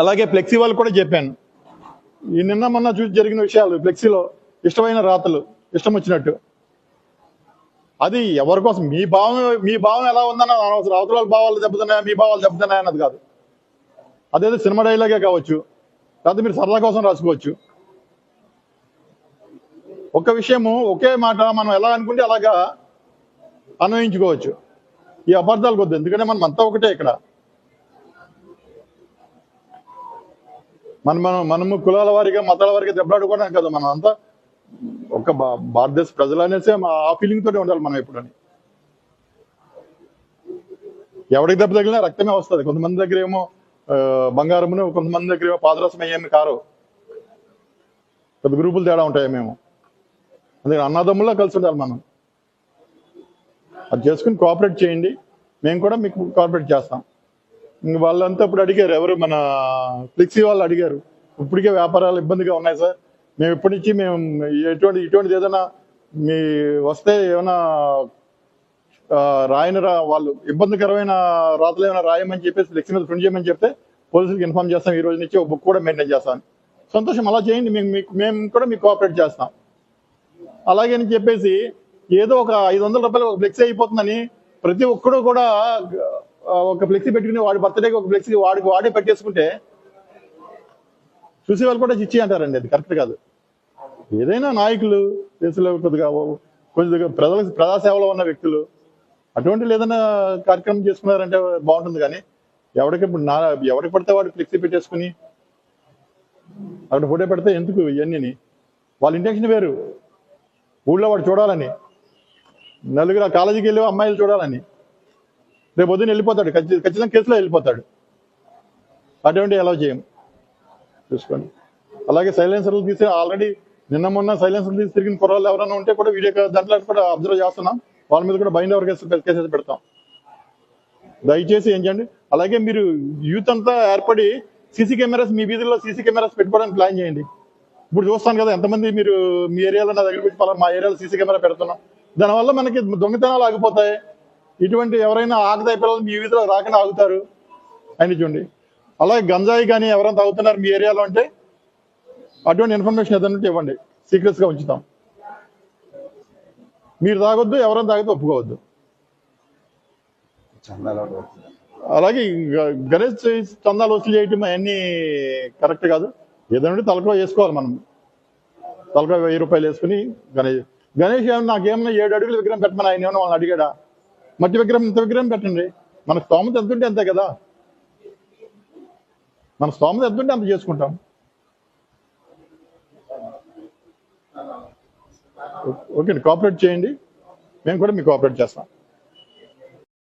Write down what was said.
అలాగే ఫ్లెక్సీ వాళ్ళు కూడా చెప్పాను. ఈ నిన్న మొన్న చూసి జరిగిన విషయాలు ఫ్లెక్సీలో ఇష్టమైన రాతలు ఇష్టం వచ్చినట్టు. అది ఎవరి కోసం? మీ భావం మీ భావం ఎలా ఉందన్న అనవసరం. అవతల భావాలు దెబ్బతున్నాయా మీ భావాలు దెబ్బతున్నాయా అన్నది కాదు. అదేదో సినిమా డైలాగే కావచ్చు లేకపోతే మీరు సరదా కోసం రాసుకోవచ్చు. ఒక విషయము ఒకే మాట మనం ఎలా అనుకుంటే అలాగా అన్వయించుకోవచ్చు. ఈ అపార్థాలు కొద్ది ఎందుకంటే మనం అంతా ఒకటే ఇక్కడ. మనం మనం మనము కులాల వారిగా మతాల వారిగా దెబ్బలాడుకోవడానికి కదా. మనం అంతా ఒక భారతదేశ ప్రజలు అనేసి ఆ ఫీలింగ్ తోటే ఉండాలి మనం ఎప్పుడని. ఎవరికి దెబ్బ తగిలినా రక్తమే వస్తుంది. కొంతమంది దగ్గర ఏమో బంగారమును కొంతమంది దగ్గర ఏమో పాదరసం అయ్యేమి కారు. పెద్ద గ్రూపులు తేడా ఉంటాయి మేము. అందుకని అన్నదమ్ముల్లో కలిసి ఉండాలి మనం. అది చేసుకుని కోఆపరేట్ చేయండి. మేము కూడా మీకు కోఆపరేట్ చేస్తాం. వాళ్ళంతా ఇప్పుడు అడిగారు ఎవరు మన ఫ్లెక్సీ వాళ్ళు అడిగారు. ఇప్పటికే వ్యాపారాలు ఇబ్బందిగా ఉన్నాయి సార్. మేము ఇప్పటి నుంచి మేము ఎటువంటి ఇటువంటిది ఏదైనా మీ వస్తే ఏమైనా రాయని రా వాళ్ళు ఇబ్బందికరమైన రాతలు ఏమైనా రాయమని చెప్పేసి ఫ్లెక్సీ మీద ప్రింట్ చేయమని చెప్తే పోలీసులకు ఇన్ఫార్మ్ చేస్తాం ఈ రోజు నుంచి ఒక బుక్ కూడా మెయింటైన్ చేస్తాను సంతోషం అలా చేయండి. మేము మీకు మేము కూడా మీకు కోఆపరేట్ చేస్తాం. అలాగే అని చెప్పేసి ఏదో ఒక ఐదు వందల రూపాయలు ఒక ఫ్లెక్సీ అయిపోతుందని ప్రతి ఒక్కడు కూడా ఒక ఫ్లెక్సీ పెట్టుకుని వాడి బర్త్డేకి ఒక ఫ్లెక్సీ వాడికి వాడే పెట్టేసుకుంటే చూసే వాళ్ళు కూడా చిచ్చి అంటారండి అది కరెక్ట్ కాదు. ఏదైనా నాయకులు దేశంలో కొద్దిగా కొద్దిగా ప్రజలకు ప్రజాసేవలో ఉన్న వ్యక్తులు అటువంటి ఏదైనా కార్యక్రమం చేసుకున్నారంటే బాగుంటుంది కానీ ఎవరికి ఇప్పుడు నా ఎవరికి పడితే వాడు ఫ్లెక్సీ పెట్టేసుకుని అక్కడ ఫోటో పెడితే ఎందుకు ఇవన్నీ వాళ్ళ ఇంటెన్షన్ వేరు. ఊళ్ళో వాడు చూడాలని. నలుగురు కాలేజీకి వెళ్ళి అమ్మాయిలు చూడాలని. రేపు పొద్దున్న వెళ్ళిపోతాడు ఖచ్చితంగా కేసులో వెళ్ళిపోతాడు. అటువంటి ఎలా చేయం. చూసుకోండి. అలాగే సైలెన్సర్లు తీసి ఆల్రెడీ నిన్న మొన్న సైలెన్సర్లు తీసి తిరిగిన కుర్రాలు ఎవరైనా ఉంటే కూడా వీడియో దాంట్లో కూడా అబ్జర్వ్ చేస్తున్నాం. వాళ్ళ మీద కూడా బైండ్ ఎవరు కేసు కేసెస్ పెడతాం. దయచేసి ఏం చేయండి? అలాగే మీరు యూత్ అంతా ఏర్పడి సీసీ కెమెరాస్ మీ వీధుల్లో సీసీ కెమెరాస్ పెట్టుకోవడానికి ప్లాన్ చేయండి. ఇప్పుడు చూస్తాను కదా ఎంతమంది మీరు మీ ఏరియాలో నా దగ్గర వచ్చి మా ఏరియాలో సీసీ కెమెరా పెడుతున్నాం. దానివల్ల మనకి దొంగతనాలు ఆగిపోతాయి. ఇటువంటి ఎవరైనా ఆగదాయి పిల్లలు మీ వీధిలో రాకుండా ఆగుతారు. అని చూడండి. అలాగే గంజాయి కానీ ఎవరైనా తాగుతున్నారు మీ ఏరియాలో అంటే అటువంటి ఇన్ఫర్మేషన్ ఏదైనా ఇవ్వండి. సీక్రెట్స్గా ఉంచుతాం. మీరు తాగొద్దు ఎవరైనా తాగితే ఒప్పుకోవద్దు. అలాగే గణేష్ చందాలు వసూలు చేయటం అవన్నీ కరెక్ట్ కాదు. ఏదంటే తలకో వేసుకోవాలి మనం. తలకో వెయ్యి రూపాయలు వేసుకుని గణేష్ గణేష్ ఏమన్నా నాకేమన్నా ఏడు అడుగులు విగ్రహం పెట్టమని ఆయన ఏమన్నా వాళ్ళని అడిగాడా? మట్టి విగ్రహం ఇంత విగ్రహం పెట్టండి. మన స్తోమత ఎంత ఉంటే అంతే కదా. మన స్తోమత ఎంత ఉంటే అంత చేసుకుంటాం. ఓకే కోఆపరేట్ చేయండి. మేము కూడా మీకు కోఆపరేట్ చేస్తాం.